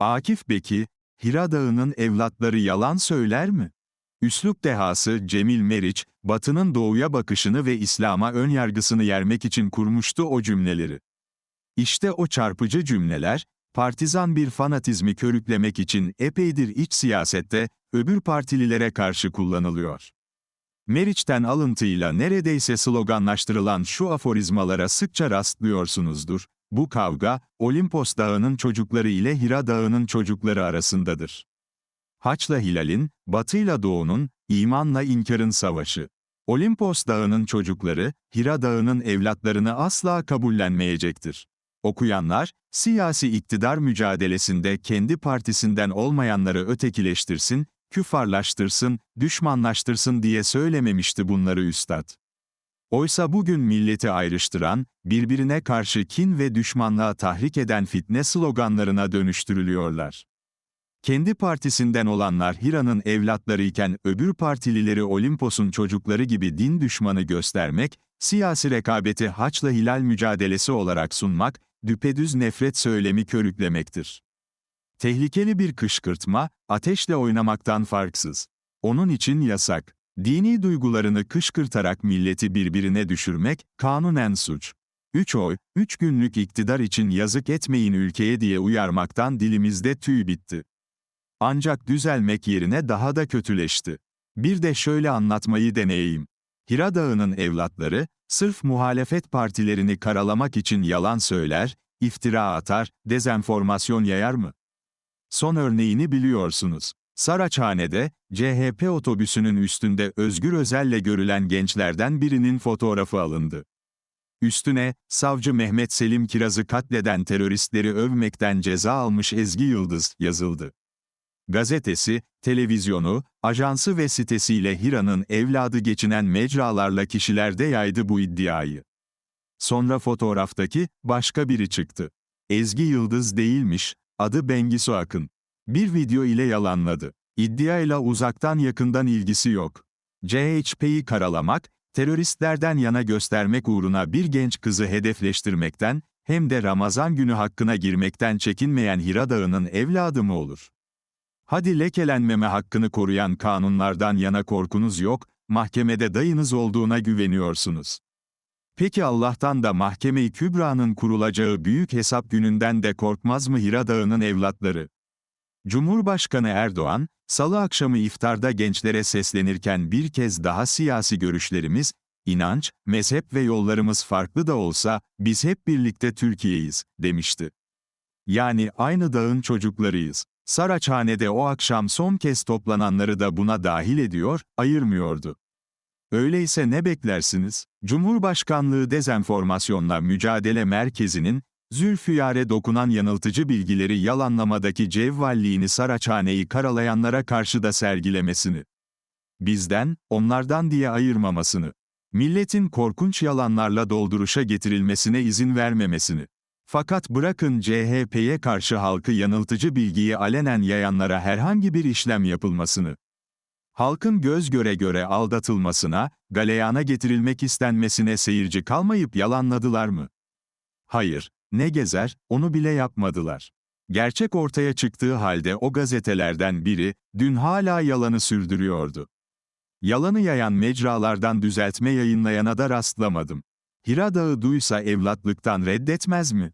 Akif Beki, Hira Dağı'nın evlatları yalan söyler mi? Üslup dehası Cemil Meriç, Batı'nın doğuya bakışını ve İslam'a önyargısını yermek için kurmuştu o cümleleri. İşte o çarpıcı cümleler, partizan bir fanatizmi körüklemek için epeydir iç siyasette, öbür partililere karşı kullanılıyor. Meriç'ten alıntıyla neredeyse sloganlaştırılan şu aforizmalara sıkça rastlıyorsunuzdur. Bu kavga, Olimpos Dağı'nın çocukları ile Hira Dağı'nın çocukları arasındadır. Haçla Hilal'in, Batı'yla Doğu'nun, imanla inkarın savaşı. Olimpos Dağı'nın çocukları, Hira Dağı'nın evlatlarını asla kabullenmeyecektir. Okuyanlar, siyasi iktidar mücadelesinde kendi partisinden olmayanları ötekileştirsin, küfarlaştırsın, düşmanlaştırsın diye söylememişti bunları üstad. Oysa bugün milleti ayrıştıran, birbirine karşı kin ve düşmanlığa tahrik eden fitne sloganlarına dönüştürülüyorlar. Kendi partisinden olanlar Hira'nın evlatlarıyken öbür partilileri Olimpos'un çocukları gibi din düşmanı göstermek, siyasi rekabeti haçla hilal mücadelesi olarak sunmak, düpedüz nefret söylemi körüklemektir. Tehlikeli bir kışkırtma, ateşle oynamaktan farksız. Onun için yasak. Dini duygularını kışkırtarak milleti birbirine düşürmek, kanunen suç. Üç oy, üç günlük iktidar için yazık etmeyin ülkeye diye uyarmaktan dilimizde tüy bitti. Ancak düzelmek yerine daha da kötüleşti. Bir de şöyle anlatmayı deneyeyim. Hira Dağı'nın evlatları, sırf muhalefet partilerini karalamak için yalan söyler, iftira atar, dezenformasyon yayar mı? Son örneğini biliyorsunuz. Saraçhane'de, CHP otobüsünün üstünde Özgür Özel'le görülen gençlerden birinin fotoğrafı alındı. Üstüne, savcı Mehmet Selim Kiraz'ı katleden teröristleri övmekten ceza almış Ezgi Yıldız yazıldı. Gazetesi, televizyonu, ajansı ve sitesiyle Hira'nın evladı geçinen mecralarla kişilerde yaydı bu iddiayı. Sonra fotoğraftaki, başka biri çıktı. Ezgi Yıldız değilmiş, adı Bengisu Akın. Bir video ile yalanladı. İddiayla uzaktan yakından ilgisi yok. CHP'yi karalamak, teröristlerden yana göstermek uğruna bir genç kızı hedefleştirmekten, hem de Ramazan günü hakkına girmekten çekinmeyen Hira Dağı'nın evladı mı olur? Hadi lekelenmeme hakkını koruyan kanunlardan yana korkunuz yok, mahkemede dayınız olduğuna güveniyorsunuz. Peki Allah'tan da Mahkeme-i Kübra'nın kurulacağı büyük hesap gününden de korkmaz mı Hira Dağı'nın evlatları? Cumhurbaşkanı Erdoğan, salı akşamı iftarda gençlere seslenirken bir kez daha siyasi görüşlerimiz, inanç, mezhep ve yollarımız farklı da olsa, biz hep birlikte Türkiye'yiz, demişti. Yani aynı dağın çocuklarıyız. Saraçhane'de o akşam son kez toplananları da buna dahil ediyor, ayırmıyordu. Öyleyse ne beklersiniz? Cumhurbaşkanlığı Dezenformasyonla Mücadele Merkezi'nin, Zülfiyare dokunan yanıltıcı bilgileri yalanlamadaki cevvalliğini Saraçhane'yi karalayanlara karşı da sergilemesini. Bizden, onlardan diye ayırmamasını. Milletin korkunç yalanlarla dolduruşa getirilmesine izin vermemesini. Fakat bırakın CHP'ye karşı halkı yanıltıcı bilgiyi alenen yayanlara herhangi bir işlem yapılmasını. Halkın göz göre göre aldatılmasına, galeyana getirilmek istenmesine seyirci kalmayıp yalanladılar mı? Hayır, ne gezer, onu bile yapmadılar. Gerçek ortaya çıktığı halde o gazetelerden biri, dün hala yalanı sürdürüyordu. Yalanı yayan mecralardan düzeltme yayınlayana da rastlamadım. Hira Dağı duysa evlatlıktan reddetmez mi?